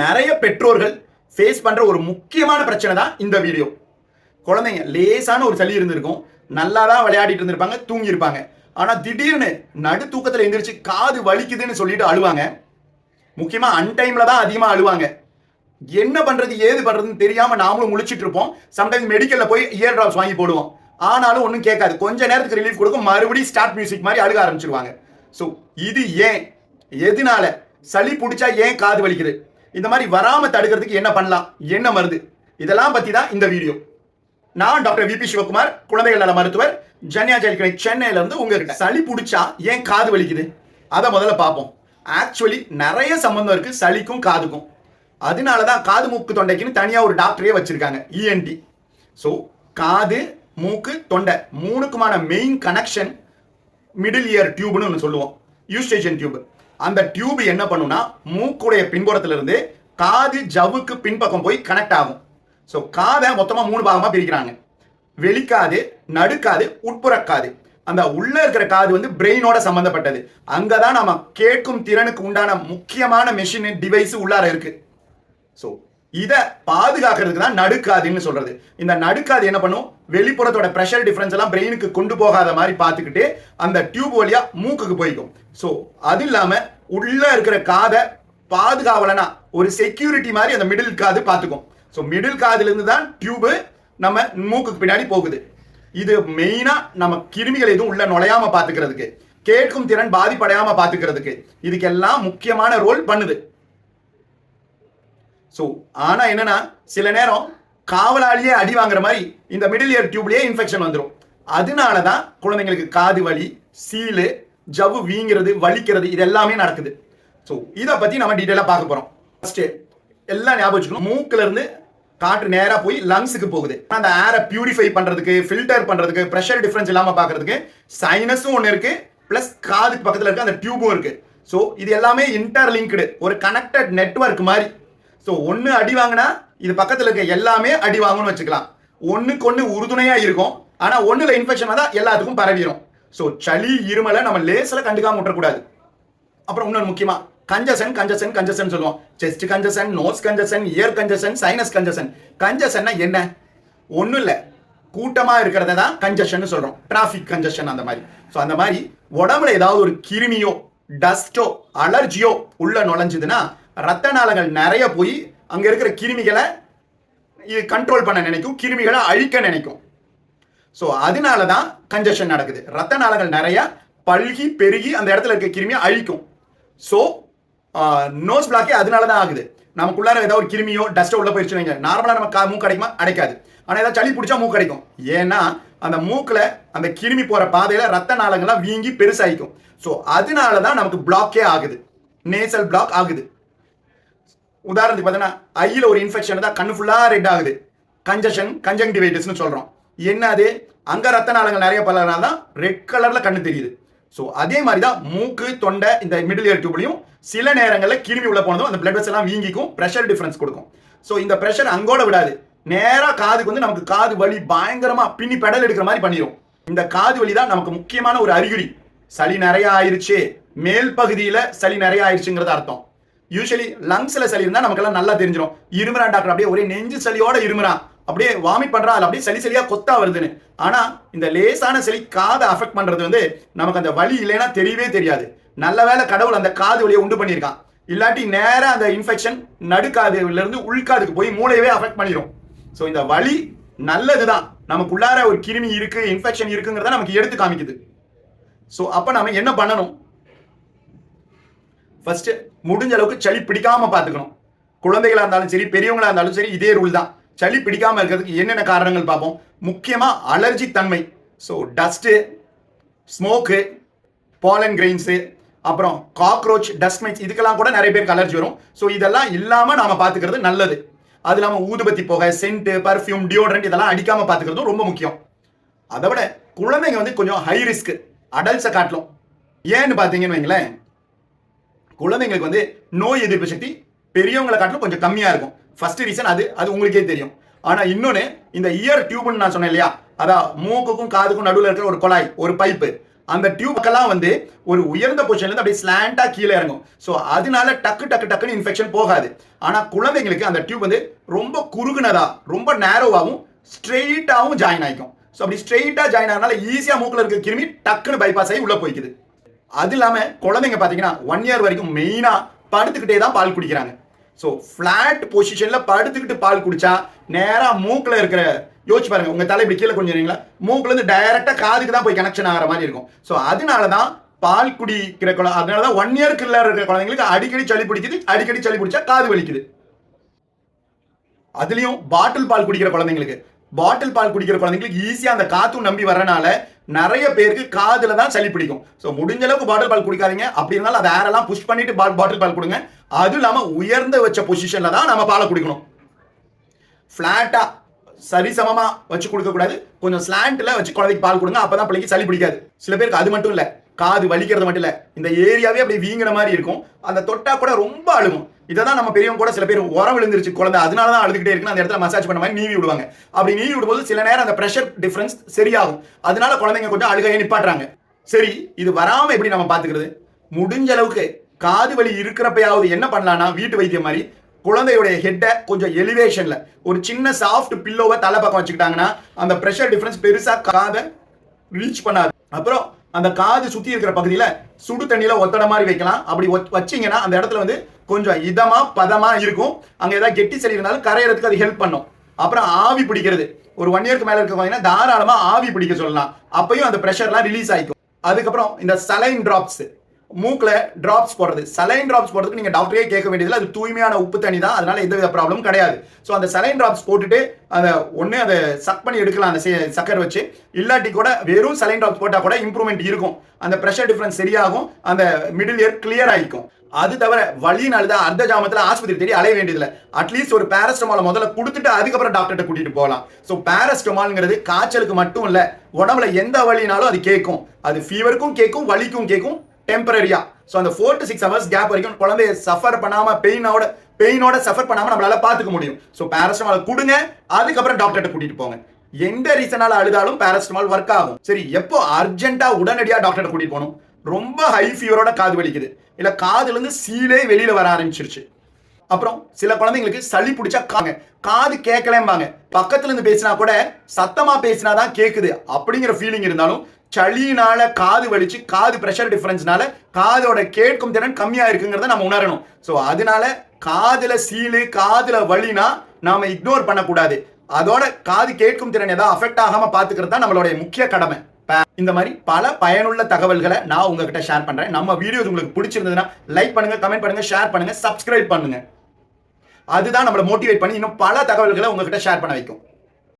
நிறைய பெற்றோர்கள் ஃபேஸ் பண்ணுற ஒரு முக்கியமான பிரச்சனை தான் இந்த வீடியோ குழந்தைங்க லேசான ஒரு சளி இருந்திருக்கும். நல்லா தான் விளையாடிட்டு இருந்திருப்பாங்க தூங்கியிருப்பாங்க. ஆனால் திடீர்னு நடு தூக்கத்தில் எந்திரிச்சு காது வலிக்குதுன்னு சொல்லிட்டு அழுவாங்க. முக்கியமாக அன்டைமில் தான் அதிகமாக அழுவாங்க. என்ன பண்ணுறது ஏது பண்ணுறதுன்னு தெரியாமல் நாமளும் முழிச்சிட்டு இருப்போம். சம்டைம்ஸ் மெடிக்கலில் போய் இயர் ட்ராப்ஸ் வாங்கி போடுவோம். ஆனாலும் ஒன்றும் கேட்காது. கொஞ்ச நேரத்துக்கு ரிலீஃப் கொடுக்கும். மறுபடியும் ஸ்டார்ட் மியூசிக் மாதிரி அழுக ஆரம்பிச்சிருவாங்க. ஸோ இது ஏன்? எதனால? சளி பிடிச்சா ஏன் காது வலிக்குது? இந்த மாதிரி வராம தடுக்கிறதுக்கு என்ன பண்ணலாம்? என்ன மருந்து? இதெல்லாம் பத்தி தான் இந்த வீடியோ. நான் டாக்டர் விபி சிவகுமார் குழந்தைகள் நல மருத்துவர் ஜன்யா ஜெயக்கிரை சென்னையில இருந்து உங்ககிட்ட. சளி பிடிச்சா ஏன் காது வலிக்குது? அதை முதல்ல பார்ப்போம். ஆக்சுவலி நிறைய சம்பந்தம் இருக்கு சளிக்கும் காதுக்கும். அதனால தான் காது மூக்கு தொண்டைக்குன்னு தனியாக ஒரு டாக்டரே வச்சிருக்காங்க இஎன்டி ஸோ காது மூக்கு தொண்டை மூணுக்குமான மெயின் கனெக்ஷன் மிடில் இயர் டியூப்னு ஒன்று சொல்லுவோம். யூஸ்டேஷன் டியூப் அந்த டியூப் என்ன பண்ணும்னா மூக்குடைய பின்புறத்திலிருந்து காது ஜவ்வுக்கு பின்பக்கம் போய் கனெக்ட் ஆகும். ஸோ காதை மொத்தமாக மூணு பாகமாக பிரிக்கிறாங்க. வெளிக்காது நடுக்காது உட்புறக்காது. அந்த உள்ள இருக்கிற காது வந்து பிரெயினோட அங்கே தான் நம்ம கேட்கும் திறனுக்கு உண்டான முக்கியமான மெஷின் டிவைஸ் உள்ளார இருக்கு. ஸோ இதை பாதுகாக்கிறதுக்கு தான் நடுக்காதுன்னு சொல்றது. இந்த நடுக்காது என்ன பண்ணும்? வெளிப்புறத்தோட ப்ரெஷர் டிஃபரன்ஸ் எல்லாம் பிரெயினுக்கு கொண்டு போகாத மாதிரி பார்த்துக்கிட்டு அந்த டியூப் வழியா மூக்குக்கு போய்க்கும். ஸோ அது இல்லாம உள்ள இருக்கிற காதை பாதுகாவலனா ஒரு செக்யூரிட்டி மாதிரி அந்த மிடில் காது பார்த்துக்கும். ஸோ மிடில் காதுல இருந்து தான் டியூபு நம்ம மூக்குக்கு பின்னாடி போகுது. இது மெயினா நம்ம கிருமிகள் எதுவும் உள்ள நுழையாம பாத்துக்கிறதுக்கு கேட்கும் திறன் பாதிப்படையாம பாத்துக்கிறதுக்கு இதுக்கெல்லாம் முக்கியமான ரோல் பண்ணுது. ஸோ ஆனால் என்னன்னா சில நேரம் காவலாளியே அடி வாங்குற மாதிரி இந்த மிடில் இயர் டியூப்லேயே இன்ஃபெக்ஷன் வந்துடும் அதனால தான் குழந்தைங்களுக்கு காது வலி சீலு ஜவ்வு வீங்கிறது வலிக்கிறது இது எல்லாமே நடக்குது. ஸோ இதை பற்றி நம்ம டீட்டெயிலாக பார்க்க போகிறோம் ஃபஸ்ட்டு எல்லாம் ஞாபகம் வச்சுக்கணும். மூக்கிலிருந்து காற்று நேராக போய் லங்ஸுக்கு போகுது. அந்த ஏரை பியூரிஃபை பண்ணுறதுக்கு ஃபில்டர் பண்ணுறதுக்கு ப்ரெஷர் டிஃப்ரென்ஸ் இல்லாமல் பார்க்குறதுக்கு சைனஸும் ஒன்று இருக்குது ப்ளஸ் காதுக்கு பக்கத்தில் இருக்க அந்த டியூபும் இருக்குது ஸோ இது எல்லாமே இன்டர்லிங்க்டு ஒரு கனெக்டட் நெட்வொர்க் மாதிரி. ஸோ ஒன்று அடி வாங்கினா இது பக்கத்தில் இருக்க எல்லாமே அடி வாங்கணும்னு வச்சுக்கலாம். ஒன்றுக்கு ஒன்று உறுதுணையாக இருக்கும். ஆனால் ஒன்றில் இன்ஃபெக்ஷன் தான் எல்லாத்துக்கும் பரவிடும் ஸோ சளி இருமலை நம்ம லேசில் கண்டுக்காம விட்டுறக்கூடாது. அப்புறம் இன்னொன்று முக்கியமாக கஞ்சசன் கஞ்சசன் கஞ்சசன் சொல்லுவோம். Chest congestion nose congestion ear congestion sinus congestion. கஞ்சசன்னா என்ன? ஒன்றும் இல்லை. கூட்டமாக இருக்கிறத தான் கஞ்சஷன் சொல்கிறோம் டிராஃபிக் கஞ்சஷன் அந்த மாதிரி. ஸோ அந்த மாதிரி உடம்புல ஏதாவது ஒரு கிருமியோ டஸ்டோ அலர்ஜியோ உள்ள நுழைஞ்சதுன்னா ரத்த நாளங்கள் நிறைய போய் அங்கே இருக்கிற கிருமிகளை இது கண்ட்ரோல் பண்ண நினைக்கும் கிருமிகளை அழிக்க நினைக்கும். ஸோ அதனால தான் கஞ்சஷன் நடக்குது. ரத்த நாளங்கள் நிறைய பல்கி பெருகி அந்த இடத்துல இருக்க கிருமியை அழிக்கும். ஸோ நோஸ் பிளாக்கே அதனால தான் ஆகுது. நமக்குள்ளார ஏதாவது ஒரு கிருமியோ டஸ்ட்டோ உள்ள போயிடுச்சு வைங்க. நார்மலாக நம்ம கா மூக்கு அடைக்குமா? அடைக்காது. ஆனால் ஏதாவது சளி பிடிச்சா மூக்கு அடைக்கும். ஏன்னா அந்த மூக்கில் அந்த கிருமி போகிற பாதையில் ரத்த நாளங்கள்லாம் வீங்கி பெருசாகிக்கும் ஸோ அதனால தான் நமக்கு பிளாக்கே ஆகுது. நேசல் பிளாக் ஆகுது. உதாரணத்துக்கு பார்த்தீங்கன்னா ஐயில் ஒரு இன்ஃபெக்ஷன் தான் கண்ணு ஃபுல்லாக ரெட் ஆகுது. கஞ்சஷன் கஞ்சங்டிவைட்டிஸ்னு சொல்கிறோம் என்ன அது அங்கே ரத்த நாளங்கள் நிறைய பலனால தான் ரெட் கலரில் கண்ணு தெரியுது. ஸோ அதே மாதிரி தான் மூக்கு தொண்டை இந்த மிடில் இயர் டியூப்லையும் சில நேரங்களில் கிருமி உள்ள போனதும் அந்த பிளட் வெஸ் எல்லாம் வீங்கிக்கும் ப்ரெஷர் டிஃபரன்ஸ் கொடுக்கும். ஸோ இந்த ப்ரெஷர் அங்கோட விடாது. நேராக காதுக்கு வந்து நமக்கு காது வலி பயங்கரமாக பின்னி பெடல் எடுக்கிற மாதிரி பண்ணிடும் இந்த காது வலி தான் நமக்கு முக்கியமான ஒரு அறிகுறி. சளி நிறைய ஆயிருச்சு. மேல் பகுதியில் சளி நிறைய ஆயிடுச்சுங்கிறது அர்த்தம். யூஸ்வலி லங்ஸ்ல சளி இருந்தால் நமக்கெல்லாம் நல்லா தெரிஞ்சிடும் இருமுறான் டாக்டர் அப்படியே ஒரே நெஞ்சு சளியோட இருமுறான். அப்படியே வாமிட் பண்ணுறான் அதில் அப்படியே சளி சளியா கொத்தா வருதுன்னு. ஆனா இந்த லேசான சளி காதை அஃபெக்ட் பண்றது வந்து நமக்கு அந்த வலி இல்லைன்னா தெரியவே தெரியாது. நல்ல வேளை கடவுள் அந்த காது வழியை உண்டு பண்ணியிருக்கான். இல்லாட்டி நேராக அந்த இன்ஃபெக்ஷன் நடுக்காதுலேருந்து உள்காதுக்கு போய் மூளையவே அஃபெக்ட் பண்ணிடும் ஸோ இந்த வலி நல்லதுதான். நமக்குள்ளார ஒரு கிருமி இருக்கு இன்ஃபெக்ஷன் இருக்குங்கிறத நமக்கு எடுத்து காமிக்குது. ஸோ அப்போ நம்ம என்ன பண்ணணும்? ஃபர்ஸ்ட் முடிஞ்ச அளவுக்கு சளி பிடிக்காம பார்த்துக்கணும். குழந்தைகளாக இருந்தாலும் சரி பெரியவங்களா இருந்தாலும் சரி இதே ரூல் தான். சளி பிடிக்காம இருக்கிறதுக்கு என்னென்ன காரணங்கள் பார்ப்போம்? முக்கியமாக அலர்ஜி தன்மை. So dust smoke pollen grains அப்புறம் காக்ரோச் டஸ்ட் மைட்ஸ் இதுக்கெல்லாம் கூட நிறைய பேருக்கு அலர்ஜி வரும். ஸோ இதெல்லாம் இல்லாமல் நாம் பார்த்துக்கிறது நல்லது. அது இல்லாமல் ஊதுபத்தி போக சென்ட்டு பர்ஃப்யூம் டியோட்ரண்ட் இதெல்லாம் அடிக்காமல் பார்த்துக்கிறதும் ரொம்ப முக்கியம். அதை விட குழந்தைங்க வந்து கொஞ்சம் ஹை ரிஸ்க் அடல்ட்ஸை காட்டலாம். ஏன்னு பார்த்தீங்கன்னு வைங்களேன் குழந்தைங்களுக்கு வந்து நோய் எதிர்ப்பு சக்தி பெரியவங்களை காட்டிலும் கொஞ்சம் கம்மியாக இருக்கும். ஃபர்ஸ்ட் ரீசன் அது அது உங்களுக்கே தெரியும். ஆனால் இன்னொன்று இந்த இயர் டியூப்னு நான் சொன்னேன் இல்லையா? அதான் மூக்குக்கும் காதுக்கும் நடுவில் இருக்கிற ஒரு குழாய் ஒரு பைப்பு அந்த டியூப்க்கெல்லாம் வந்து ஒரு உயர்ந்த பொசிஷன்லேருந்து அப்படியே ஸ்லாண்டாக கீழே இறங்கும். ஸோ அதனால டக்கு டக்கு டக்குன்னு இன்ஃபெக்ஷன் போகாது. ஆனால் குழந்தைங்களுக்கு அந்த டியூப் வந்து ரொம்ப குறுகுனதா ரொம்ப நேரோவாகவும் ஸ்ட்ரெயிட்டாகவும் ஜாயின் ஆகிக்கும் ஸோ அப்படி ஸ்ட்ரெயிட்டாக ஜாயின் ஆனால ஈஸியாக மூக்கில் இருக்க கிருமி டக்குன்னு பைபாஸ் ஆகி உள்ளே போய்க்குது. அது இல்லாமல் குழந்தைங்க பார்த்தீங்கன்னா ஒன் இயர் வரைக்கும் மெயினாக படுத்துக்கிட்டே தான் பால் குடிக்கிறாங்க. ஸோ ஃப்ளாட் பொசிஷனில் படுத்துக்கிட்டு பால் குடித்தா நேராக மூக்கில் இருக்கிற யோசிச்சு பாருங்கள் உங்கள் தலை இப்படி கீழே கொஞ்சம் மூக்குல இருந்து டைரக்டா காதுக்கு தான் போய் கனெக்ஷன் ஆகிற மாதிரி இருக்கும். ஸோ அதனால தான் பால் குடிக்கிற குழ அதனால தான் ஒன் இயர்க்குள்ள இருக்கிற குழந்தைங்களுக்கு அடிக்கடி சளி பிடிக்குது அடிக்கடி சளி பிடிச்சா காது வலிக்குது. அதுலேயும் பாட்டில் பால் குடிக்கிற குழந்தைங்களுக்கு பாட்டில் பால் குடிக்கிற குழந்தைங்களுக்கு ஈஸியாக அந்த காத்தும் நம்பி வரனால நிறைய பேருக்கு காதில் தான் சளி பிடிக்கும். ஸோ முடிஞ்ச அளவுக்கு பாட்டில் பால் குடிக்காதீங்க. அப்படி இருந்தாலும் அதை ஏரெல்லாம் புஷ் பண்ணிட்டு பாட்டில் பால் கொடுங்க. அதுவும் இல்லாமல் உயர்ந்த வச்ச பொசிஷனில் தான் நம்ம பாலை குடிக்கணும். ஃப்ளாட்டாக சரிசமமாக வச்சு கொடுக்கக்கூடாது. கொஞ்சம் ஸ்லாண்ட்ல வச்சு குழந்தைக்கு பால் கொடுங்க. அப்போ தான் பிள்ளைக்கு சளி பிடிக்காது. சில பேருக்கு அது மட்டும் இல்லை. காது வலிக்கிறது மட்டும் இல்லை இந்த ஏரியாவே அப்படி வீங்கின மாதிரி இருக்கும். அந்த தொட்டா கூட ரொம்ப அழுகும். இதை தான் நம்ம பெரியவங்க கூட சில பேர் உரம் விழுந்துருச்சு குழந்தை அதனால தான் அழுதுகிட்டே இருக்குன்னு அந்த இடத்துல மசாஜ் பண்ண மாதிரி நீவி விடுவாங்க. அப்படி நீவி விடும்போது சில நேரம் அந்த ப்ரெஷர் டிஃபரன்ஸ் சரியாகும். அதனால குழந்தைங்க கொஞ்சம் அழுகையை நிப்பாட்டுறாங்க. சரி இது வராமல் எப்படி நம்ம பார்த்துக்கிறது முடிஞ்ச அளவுக்கு காது வலி இருக்கிறப்பயாவது என்ன பண்ணலாம்னா வீட்டு வைத்தியம் மாதிரி குழந்தையுடைய ஹெட்டை கொஞ்சம் எலிவேஷன்ல ஒரு சின்ன சாஃப்ட் பில்லோவை தலை பக்கம் வச்சுக்கிட்டாங்கன்னா அந்த ப்ரெஷர் டிஃபரன்ஸ் பெருசாக காதை ரீச் பண்ணாது. அப்புறம் அந்த காது சுத்தி இருக்கிற பகுதியில சுடு தண்ணியில ஒத்தட மாதிரி வைக்கலாம். அப்படி ஒத்- வச்சீங்கன்னா அந்த இடத்துல வந்து கொஞ்சம் இதமா பதமா இருக்கும். அங்க ஏதாவது கெட்டி சளி இருந்தாலும் கரையிறதுக்கு அது ஹெல்ப் பண்ணும். அப்புறம் ஆவி பிடிக்கிறது. ஒரு ஒன் இயர்க்கு மேல இருக்க குழந்தைங்கன்னா தாராளமா ஆவி பிடிக்க சொல்லலாம். அப்பயும் அந்த ப்ரெஷர்லாம் ரிலீஸ் ஆயிக்கும். அதுக்கப்புறம் இந்த சலைன் டிராப்ஸ் மூக்கில் ட்ராப்ஸ் போடுறது. சலைன் ட்ராப்ஸ் போடுறதுக்கு நீங்கள் டாக்டரே கேட்க வேண்டியதில்லை. அது தூய்மையான உப்பு தண்ணி தான். அதனால எந்த வித ப்ராப்ளமும் கிடையாது. ஸோ அந்த சலைன் ட்ராப்ஸ் போட்டுட்டு அதை ஒன்று அதை சக் பண்ணி எடுக்கலாம். அந்த சக்கர் சக்கரை வச்சு. இல்லாட்டி கூட வெறும் சலைன் ட்ராப்ஸ் போட்டால் கூட இம்ப்ரூவ்மெண்ட் இருக்கும். அந்த ப்ரெஷர் டிஃப்ரென்ஸ் சரியாகும். அந்த மிடில் இயர் கிளியர் ஆகிக்கும். அது தவிர வழினால தான் அர்த்த ஜாமத்தில் ஆஸ்பத்திரி தேடி அலைய வேண்டியதில்லை. அட்லீஸ்ட் ஒரு பேரஸ்டமால் முதல்ல கொடுத்துட்டு அதுக்கப்புறம் டாக்டர்கிட்ட கூட்டிகிட்டு போகலாம். ஸோ பேரஸ்டமால்ங்கிறது காய்ச்சலுக்கு மட்டும் இல்லை உடம்புல எந்த வலினாலும் அது கேட்கும். அது ஃபீவருக்கும் கேட்கும் வலிக்கும் கேட்கும். டெம்பரரியா ஸோ அந்த four to six hours gap வரைக்கும் குழந்தைய சஃபர் பண்ணாமல் பெயினோட பெயினோட சஃபர் பண்ணாமல் நம்மளால பார்த்துக்க முடியும். ஸோ பேரஸ்டமால் கொடுங்க அதுக்கப்புறம் டாக்டர்கிட்ட கூட்டிட்டு போங்க. எந்த ரீசனால அழுதாலும் பேரஸ்டமால் ஒர்க் ஆகும். சரி எப்போ அர்ஜென்ட்டாக உடனடியாக டாக்டர்கிட்ட கூட்டிட்டு போகணும்? ரொம்ப ஹை ஃபீவரோட காது வலிக்குது. இல்லை காதுலேருந்து சீலே வெளியில் வர ஆரம்பிச்சிருச்சு. அப்புறம் சில குழந்தைங்களுக்கு சளி பிடிச்சா காங்க காது கேட்கலேம்பாங்க. பக்கத்துல இருந்து பேசினா கூட சத்தமா பேசினா தான் கேக்குது. அப்படிங்கிற ஃபீலிங் இருந்தாலும் சளியினால காது வலிச்சு காது ப்ரெஷர் டிஃபரன்ஸ்னால காதோட கேட்கும் திறன் கம்மியாக இருக்குங்கிறத நம்ம உணரணும். ஸோ அதனால காதில் சீலு காதில் வலினா நாம் இக்னோர் பண்ணக்கூடாது. அதோட காது கேட்கும் திறன் ஏதாவது அஃபெக்ட் ஆகாம பார்த்துக்கிறது தான் நம்மளுடைய முக்கிய கடமை. இந்த மாதிரி பல பயனுள்ள தகவல்களை நான் உங்ககிட்ட ஷேர் பண்ணுறேன் நம்ம வீடியோஸ் உங்களுக்கு பிடிச்சிருந்ததுன்னா லைக் பண்ணுங்க கமெண்ட் பண்ணுங்க ஷேர் பண்ணுங்க சப்ஸ்கிரைப் பண்ணுங்க. அதுதான் நம்மளை மோட்டிவேட் பண்ணி இன்னும் பல தகவல்களை உங்ககிட்ட ஷேர் பண்ண வைக்கும்.